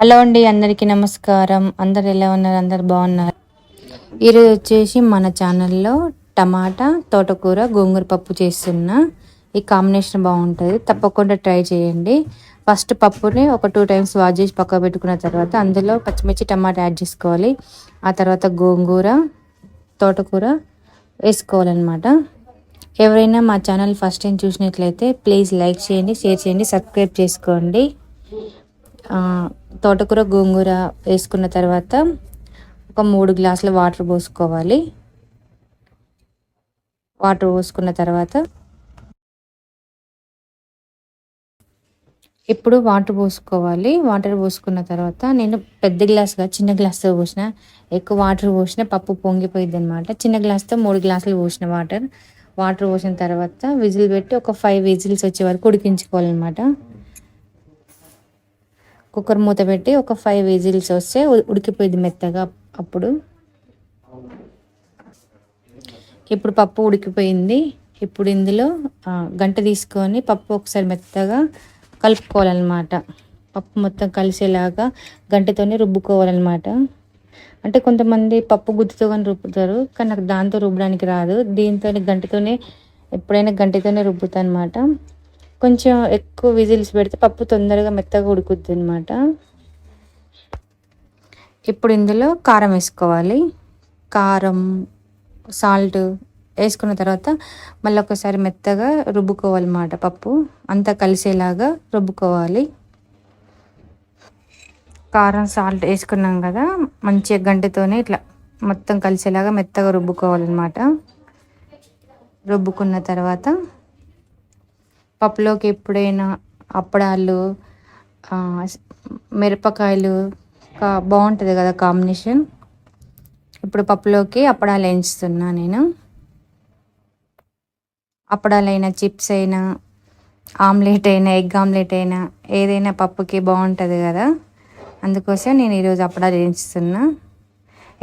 Hello అండి అందరికీ నమస్కారం. అందరు ఎలా ఉన్నారు? అందరు బాగున్నారు? ఈరోజు వచ్చేసి మన ఛానల్లో టమాటా తోటకూర గోంగూర పప్పు చేస్తున్నా ఈ కాంబినేషన్ బాగుంటుంది. తప్పకుండా ట్రై చేయండి. ఫస్ట్ పప్పుని ఒక టూ టైమ్స్ వాష్ చేసి పక్క పెట్టుకున్న తర్వాత అందులో పచ్చిమిర్చి టమాటా యాడ్ చేసుకోవాలి. ఆ తర్వాత గోంగూర తోటకూర వేసుకోవాలన్నమాట. ఎవరైనా మా ఛానల్ ఫస్ట్ టైం చూసినట్లయితే ప్లీజ్ లైక్ చేయండి షేర్ చేయండి సబ్స్క్రైబ్ చేసుకోండి. తోటకూర గోంగూర వేసుకున్న తర్వాత ఒక మూడు గ్లాసుల వాటర్ పోసుకోవాలి. వాటర్ పోసుకున్న తర్వాత ఇప్పుడు వాటర్ పోసుకోవాలి. వాటర్ పోసుకున్న తర్వాత నేను పెద్ద గ్లాస్గా చిన్న గ్లాస్తో పోసిన ఎక్కువ వాటర్ పోసిన పప్పు పొంగిపోయింది అనమాట చిన్న గ్లాస్తో మూడు గ్లాసులు పోసిన వాటర్. వాటర్ పోసిన తర్వాత విజిల్ పెట్టి ఒక ఫైవ్ విజిల్స్ వచ్చే వరకు ఉడికించుకోవాలన్నమాట. కుక్కర్ మూత పెట్టి ఒక ఫైవ్ విజిల్స్ వస్తే ఉడికిపోయింది మెత్తగా అప్పుడు. ఇప్పుడు పప్పు ఉడికిపోయింది. ఇప్పుడు ఇందులో గంట తీసుకొని పప్పు ఒకసారి మెత్తగా కలుపుకోవాలన్నమాట. పప్పు మొత్తం కలిసేలాగా గంటతోనే రుబ్బుకోవాలన్నమాట. అంటే కొంతమంది పప్పు గుత్తితో కానీ రుబ్బుతారు కానీ నాకు దాంతో రుబ్బడానికి రాదు. దీంతో గంటతోనే ఎప్పుడైనా గంటతోనే రుబ్బుతా అనమాట కొంచెం ఎక్కువ విజిల్స్ పెడితే పప్పు తొందరగా మెత్తగా ఉడుకుద్ది అనమాట ఇప్పుడు ఇందులో కారం వేసుకోవాలి. కారం సాల్ట్ వేసుకున్న తర్వాత మళ్ళీ ఒకసారి మెత్తగా రుబ్బుకోవాలన్నమాట పప్పు. అంతా కలిసేలాగా రుబ్బుకోవాలి. కారం సాల్ట్ వేసుకున్నాం కదా మంచిగా గంటతోనే ఇట్లా మొత్తం కలిసేలాగా మెత్తగా రుబ్బుకోవాలన్నమాట. రుబ్బుకున్న తర్వాత పప్పులోకి ఎప్పుడైనా అప్పడాలు మిరపకాయలు బాగుంటుంది కదా కాంబినేషన్. ఇప్పుడు పప్పులోకి అప్పడాలు వేయించుతున్నా నేను. అప్పడాలైనా చిప్స్ అయినా ఆమ్లెట్ అయినా ఎగ్ ఆమ్లెట్ అయినా ఏదైనా పప్పుకి బాగుంటుంది కదా. అందుకోసం నేను ఈరోజు అప్పడాలు వేయించుతున్నా.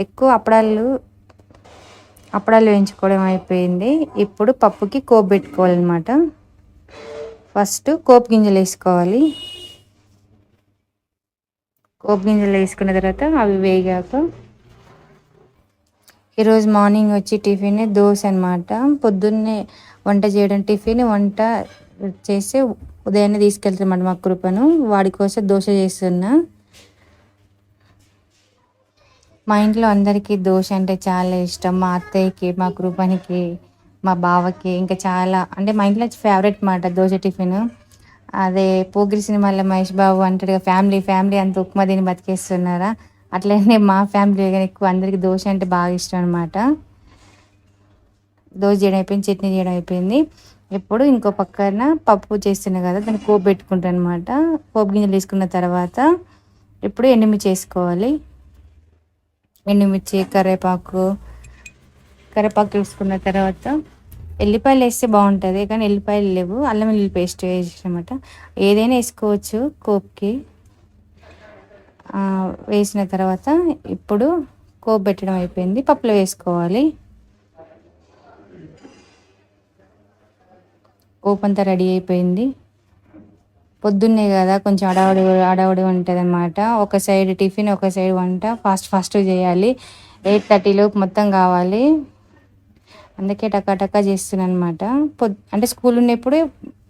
ఎక్కువ అప్పడాలు అప్పడాలు వేయించుకోవడం అయిపోయింది. ఇప్పుడు పప్పుకి కోబెట్టుకోవాలన్నమాట. పెట్టుకోవాలన్నమాట ఫస్ట్ కోపు గింజలు వేసుకోవాలి. కోపు గింజలు వేసుకున్న తర్వాత అవి వేగాక ఈరోజు మార్నింగ్ వచ్చి టిఫిన్ దోశ అనమాట పొద్దున్నే వంట చేయడం టిఫిన్ వంట చేసి ఉదయాన్నే తీసుకెళ్తామన్నమాట మా కృపను. వాడి కోసం దోశ చేస్తున్నా. మా ఇంట్లో అందరికీ దోశ అంటే చాలా ఇష్టం. మా అత్తయ్యకి మా కృపనికి మా బావకి ఇంకా చాలా అంటే మా ఇంట్లో ఫేవరెట్ మాట దోశ టిఫిన్ అదే పోగిరి సినిమాలో మహేష్ బాబు అంటాడుగా ఫ్యామిలీ ఫ్యామిలీ అంత ఉప్మా దీన్ని బతికేస్తున్నారా? అట్లనే మా ఫ్యామిలీ ఎక్కువ అందరికీ దోశ అంటే బాగా ఇష్టం అనమాట దోశ చేయడం అయిపోయింది చట్నీ చేయడం అయిపోయింది. ఎప్పుడు ఇంకో పక్కన పప్పు చేస్తున్నాయి కదా దాన్ని కోపు పెట్టుకుంటాను అనమాట పోపు గింజలు తీసుకున్న తర్వాత ఇప్పుడు ఎండుమిర్చి వేసుకోవాలి ఎండుమిర్చి కరివేపాకు కరివేపాకు వేసుకున్న తర్వాత ఎల్లిపాయలు వేస్తే బాగుంటుంది కానీ ఎల్లిపాయలు లేవు. అల్లం వెల్లుల్లి పేస్ట్ వేసామట ఏదైనా వేసుకోవచ్చు కోప్కి. వేసిన తర్వాత ఇప్పుడు కోప్ పెట్టడం అయిపోయింది. పప్పులో వేసుకోవాలి. కోప్ అంతా రెడీ అయిపోయింది. పొద్దున్నే కదా కొంచెం అడవడి అడవడి ఉంటుంది అనమాట ఒక సైడ్ టిఫిన్ ఒక సైడ్ వంట. ఫాస్ట్ ఫాస్ట్ చేయాలి. ఎయిట్ థర్టీలోపు మొత్తం కావాలి. అందుకే టకాటకా టకా చేస్తున్నాను అనమాట పొద్ అంటే స్కూల్ ఉన్నప్పుడు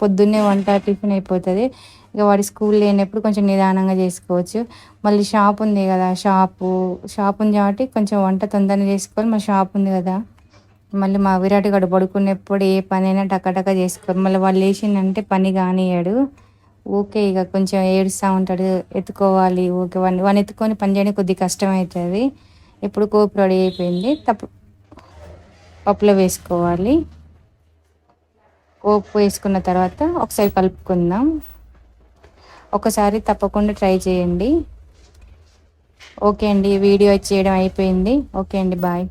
పొద్దున్నే వంట టిఫిన్ అయిపోతుంది. ఇక వాడి స్కూల్ లేనప్పుడు కొంచెం నిదానంగా చేసుకోవచ్చు. మళ్ళీ షాప్ ఉంది కదా షాపు షాప్ ఉంది కాబట్టి కొంచెం వంట తొందరగా చేసుకోవాలి. మా షాప్ ఉంది కదా మళ్ళీ మా విరాట్ గడు పడుకునేప్పుడు ఏ పనైనా టకాటకా చేసుకోవాలి. మళ్ళీ వాళ్ళు లేచిందంటే పని కానియాడు. ఓకే ఇక కొంచెం ఏడుస్తూ ఉంటాడు. ఎత్తుకోవాలి ఓకే వన్ వన్ ఎత్తుకొని పని చేయడం కొద్దిగా కష్టం అవుతుంది ఇప్పుడు అయిపోయింది. తప్పు పప్పులో వేసుకోవాలి. పోపు వేసుకున్న తర్వాత ఒకసారి కలుపుకుందాం. ఒకసారి తప్పకుండా ట్రై చేయండి. ఓకే అండి వీడియో చేయడం అయిపోయింది. ఓకే అండి బాయ్.